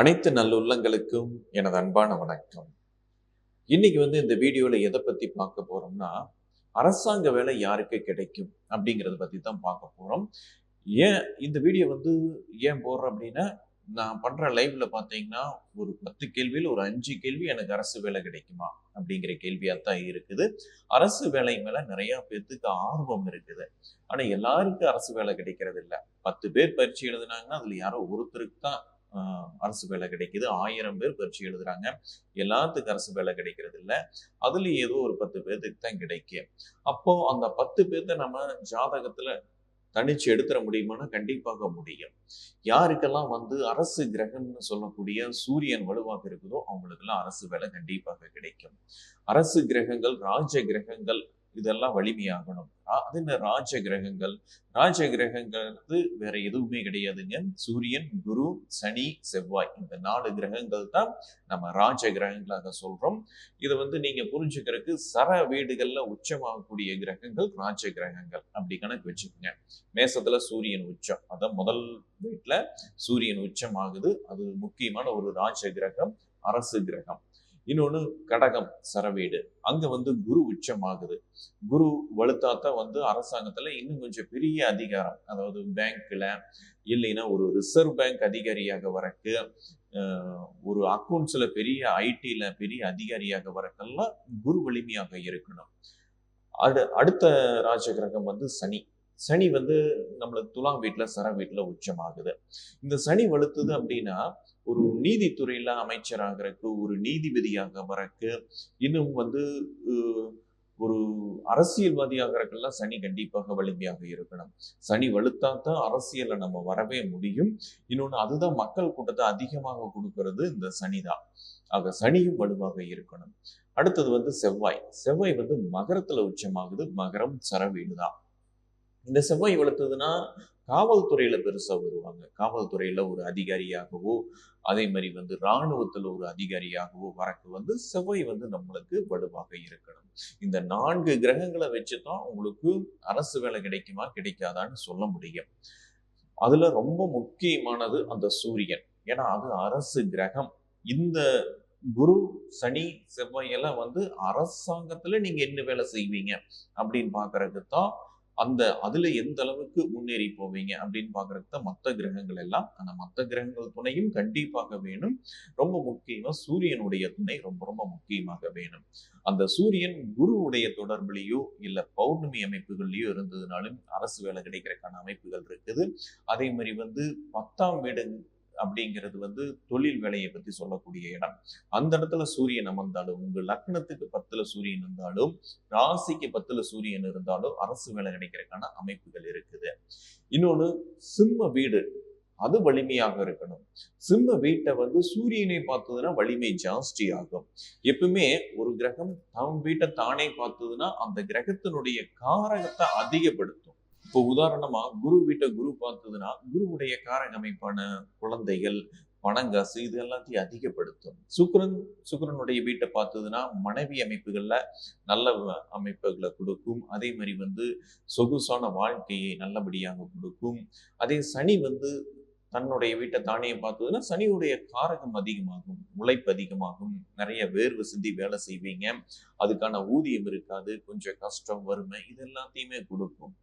அனைத்து நல்லுள்ளங்களுக்கும் எனது அன்பான வணக்கம். இன்னைக்கு வந்து இந்த வீடியோவில் எதை பற்றி பார்க்க போகிறோம்னா அரசாங்க வேலை யாருக்கு கிடைக்கும் அப்படிங்கிறத பற்றி தான் பார்க்க போகிறோம் ஏன் இந்த வீடியோ வந்து ஏன் போடுறோம் அப்படின்னா நான் பண்ணுற லைவில் பார்த்தீங்கன்னா ஒரு பத்து கேள்வியில் ஒரு அஞ்சு கேள்வி எனக்கு அரசு வேலை கிடைக்குமா அப்படிங்கிற கேள்வியாக தான் இருக்குது. அரசு வேலை மேலே நிறையா பேர்த்துக்கு ஆர்வம் இருக்குது. ஆனால் எல்லாருக்கும் அரசு வேலை கிடைக்கிறது இல்லை பத்து பேர் பரீட்சை எழுதுனாங்கன்னா அதில் யாரோ ஒருத்தருக்கு தான் அரசு வேலை கிடைக்குது. ஆயிரம் பேர் பரீட்சை எழுதுறாங்க. எல்லாத்துக்கும் அரசு வேலை கிடைக்கிறது இல்ல. அதுல ஏதோ ஒரு பத்து பேர்த்துக்கு தான் கிடைக்கும் அப்போ அந்த பத்து பேர்த்த நம்ம ஜாதகத்துல தனிச்சு எடுத்துட முடியுமானா கண்டிப்பாக முடியும். யாருக்கெல்லாம் வந்து அரசு கிரகம்னு சொல்லக்கூடிய சூரியன் வலுவாக இருக்குதோ அவங்களுக்கெல்லாம் அரசு வேலை கண்டிப்பாக கிடைக்கும். அரசு கிரகங்கள் ராஜ கிரகங்கள் இதெல்லாம் வலிமையாகணும். அது என்ன ராஜ கிரகங்கள் ராஜ கிரகங்கிறது வேற எதுவுமே கிடையாதுங்க. சூரியன் குரு சனி செவ்வாய் இந்த நாலு கிரகங்கள் தான் நம்ம ராஜ கிரகங்களாக சொல்றோம். இதை வந்து நீங்க புரிஞ்சுக்கிறதுக்கு சர வீடுகள்ல உச்சமாகக்கூடிய கிரகங்கள் ராஜ கிரகங்கள் அப்படி கணக்கு வச்சுக்கோங்க. மேசத்துல சூரியன் உச்சம். அதான் முதல் வீட்டுல சூரியன் உச்சம் ஆகுது அது முக்கியமான ஒரு ராஜ கிரகம் அரசு கிரகம். இன்னொன்று கடகம் சரவீடு. அங்கே வந்து குரு உச்சம் ஆகுது குரு வலுத்தாத்தான் வந்து அரசாங்கத்தில் இன்னும் கொஞ்சம் பெரிய அதிகாரம். அதாவது பேங்க்கில் இல்லைன்னா ஒரு ரிசர்வ் பேங்க் அதிகாரியாக வரக்கு ஒரு அக்கௌண்ட்ஸில் பெரிய ஐடியில் பெரிய அதிகாரியாக வரக்கெல்லாம் குரு வலிமையாக இருக்கணும். அடு அடுத்த ராஜ கிரகம் வந்து சனி. சனி வந்து நம்மள துலாம் வீட்டுல சர வீட்டில் உச்சமாகுது. இந்த சனி வலுத்துது அப்படின்னா ஒரு நீதித்துறையில அமைச்சராகிறக்கு ஒரு நீதிபதியாக வரக்கு இன்னும் வந்து ஒரு அரசியல்வாதியாகிறக்கெல்லாம் சனி கண்டிப்பாக வலிமையாக இருக்கணும். சனி வலுத்தா தான் அரசியல்ல நம்ம வரவே முடியும். இன்னொன்னு அதுதான் மக்கள் கூட்டத்தை அதிகமாக கொடுக்கறது இந்த சனிதான் ஆக சனியும் வலுவாக இருக்கணும். அடுத்தது வந்து செவ்வாய். செவ்வாய் வந்து மகரத்துல உச்சமாகுது. மகரம் சரவீடு தான். இந்த செவ்வாய் வளர்த்ததுன்னா காவல்துறையில பெருசா வருவாங்க. காவல்துறையில ஒரு அதிகாரியாகவோ அதே மாதிரி வந்து இராணுவத்துல ஒரு அதிகாரியாகவோ வரக்கு வந்து செவ்வாய் வந்து நம்மளுக்கு வலுவாக இருக்கணும். இந்த நான்கு கிரகங்களை வச்சுதான் உங்களுக்கு அரசு வேலை கிடைக்குமா கிடைக்காதான்னு சொல்ல முடியும். அதுல ரொம்ப முக்கியமானது அந்த சூரியன். ஏன்னா அது அரசு கிரகம். இந்த குரு சனி செவ்வாய் எல்லாம் வந்து அரசாங்கத்துல நீங்க என்ன வேலை செய்வீங்க அப்படின்னு பாக்குறதுக்கு தான் அந்த அதுல எந்த அளவுக்கு முன்னேறி போவீங்க அப்படின்னு பாக்குறதுக்கு தான் மற்ற கிரகங்கள் எல்லாம் ஆனா மற்ற கிரகங்கள் துணையும் கண்டிப்பாக வேணும். ரொம்ப முக்கியமா சூரியனுடைய துணை ரொம்ப ரொம்ப முக்கியமாக வேணும். அந்த சூரியன் குருவுடைய தொடர்புலையோ இல்ல பௌர்ணமி அமைப்புகள்லயோ இருந்ததுனாலும் அரசு வேலை கிடைக்கிறதுக்கான அமைப்புகள் இருக்குது. அதே மாதிரி வந்து பத்தாம் வீடு அப்படிங்கிறது வந்து தொழில் வேலையை பத்தி சொல்லக்கூடிய இடம். அந்த இடத்துல சூரியன் அமர்ந்தாலும் உங்க லக்னத்துக்கு பத்துல சூரியன் இருந்தாலும் ராசிக்கு பத்துல சூரியன் இருந்தாலும் அரசு வேலை கிடைக்கிறதுக்கான அமைப்புகள் இருக்குது. இன்னொன்னு சிம்ம வீடு. அது வலிமையாக இருக்கணும். சிம்ம வீட்டை வந்து சூரியனை பார்த்ததுன்னா வலிமை ஜாஸ்தி ஆகும். எப்பவுமே ஒரு கிரகம் தம் வீட்டை தானே பார்த்ததுன்னா அந்த கிரகத்தினுடைய காரகத்தை அதிகப்படுத்தும். இப்போ உதாரணமா குரு வீட்டை குரு பார்த்ததுன்னா குருவுடைய காரக அமைப்பான குழந்தைகள் பணங்காசு இது எல்லாத்தையும் அதிகப்படுத்தும். சுக்கரன் சுக்கரனுடைய வீட்டை பார்த்ததுன்னா மனைவி அமைப்புகள்ல நல்ல வ- அமைப்புகளை கொடுக்கும். அதே மாதிரி வந்து சொகுசான வாழ்க்கையை நல்லபடியாக கொடுக்கும். அதே சனி வந்து தன்னுடைய வீட்டை தானே பார்த்ததுன்னா சனியுடைய காரகம் அதிகமாகும் உழைப்பு அதிகமாகும். நிறைய வேர்வை சிந்தி வேலை செய்வீங்க. அதுக்கான ஊதியம் இருக்காது. கொஞ்சம் கஷ்டம் வறுமை இது எல்லாத்தையுமே கொடுக்கும்.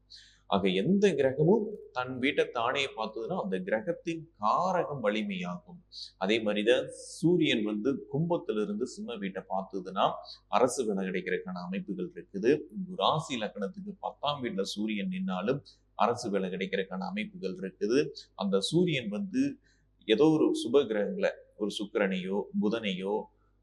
ஆக எந்த கிரகமும் தன் வீட்டை தானே பார்த்ததுன்னா அந்த கிரகத்தின் காரகம் வலிமையாகும். அதே மாதிரிதான் சூரியன் வந்து கும்பத்திலிருந்து சிம்ம வீட்டை பார்த்ததுன்னா அரசு வேலை கிடைக்கிறதுக்கான அமைப்புகள் இருக்குது. ராசி லக்கணத்துக்கு பத்தாம் வீட்டுல சூரியன் நின்னாலும் அரசு வேலை கிடைக்கிறதுக்கான அமைப்புகள் இருக்குது. அந்த சூரியன் வந்து ஏதோ ஒரு சுப கிரகங்களை ஒரு சுக்கிரனையோ புதனையோ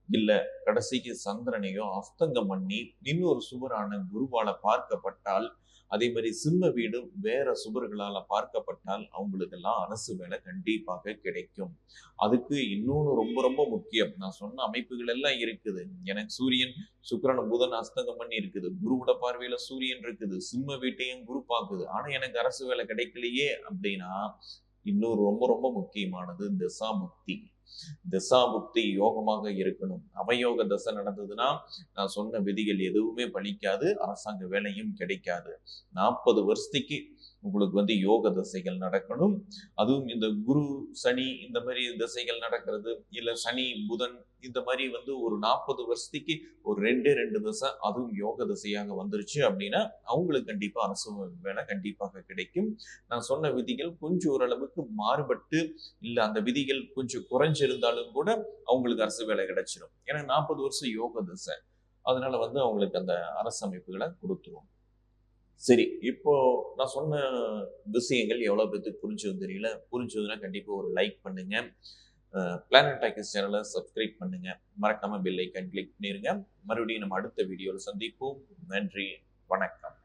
இல்ல கடைசிக்கு சந்திரனையோ அஸ்தங்கம் பண்ணி இன்னொரு சுபரான குருவால பார்க்கப்பட்டால் அதே மாதிரி சிம்ம வீடு வேற சுவர்களால் பார்க்கப்பட்டால் அவங்களுக்கெல்லாம் அரசு வேலை கண்டிப்பாக கிடைக்கும். அதுக்கு இன்னொன்று ரொம்ப ரொம்ப முக்கியம். நான் சொன்ன அமைப்புகள் எல்லாம் இருக்குது. எனக்கு சூரியன் சுக்கரன் புதன் அஸ்தகம் பண்ணி இருக்குது. குருவோட பார்வையில சூரியன் இருக்குது. சிம்ம வீட்டையும் குரு பார்க்குது. ஆனா எனக்கு அரசு வேலை கிடைக்கலையே அப்படின்னா இன்னொரு ரொம்ப ரொம்ப முக்கியமானது தசாபுக்தி. தசாபுக்தி யோகமாக இருக்கணும். அவயோக தசை நடந்ததுன்னா நான் சொன்ன விதிகள் எதுவுமே பலிக்காது அரசாங்க வேலையும் கிடைக்காது. நாற்பது வருஷத்துக்கு உங்களுக்கு வந்து யோக தசைகள் நடக்கணும். அதுவும் இந்த குரு சனி இந்த மாதிரி திசைகள் நடக்கிறது. இல்லை சனி புதன் இந்த மாதிரி வந்து ஒரு நாற்பது வருஷத்துக்கு ஒரு ரெண்டே ரெண்டு தசை அதுவும் யோக திசையாக வந்துருச்சு அப்படின்னா அவங்களுக்கு கண்டிப்பாக அரசு வேலை கண்டிப்பாக கிடைக்கும். நான் சொன்ன விதிகள் கொஞ்சம் ஓரளவுக்கு மாறுபட்டு இல்லை அந்த விதிகள் கொஞ்சம் குறைஞ்சிருந்தாலும் கூட அவங்களுக்கு அரசு வேலை கிடைச்சிடும் ஏன்னா நாற்பது வருஷம் யோக திசை. அதனால வந்து அவங்களுக்கு அந்த அரசு அமைப்புகளை சரி இப்போ நான் சொன்ன விஷயங்கள் எவ்வளோ பேத்துக்கு புரிஞ்சது தெரியல. புரிஞ்சதுன்னா கண்டிப்பாக ஒரு லைக் பண்ணுங்க. பிளானட் டாக்கிஸ் சேனலை சப்ஸ்கிரைப் பண்ணுங்க. மறக்காம பெல் ஐக்கன் கிளிக் பண்ணிருங்க. மறுபடியும் நம்ம அடுத்த வீடியோவில் சந்திப்போம். நன்றி. வணக்கம்.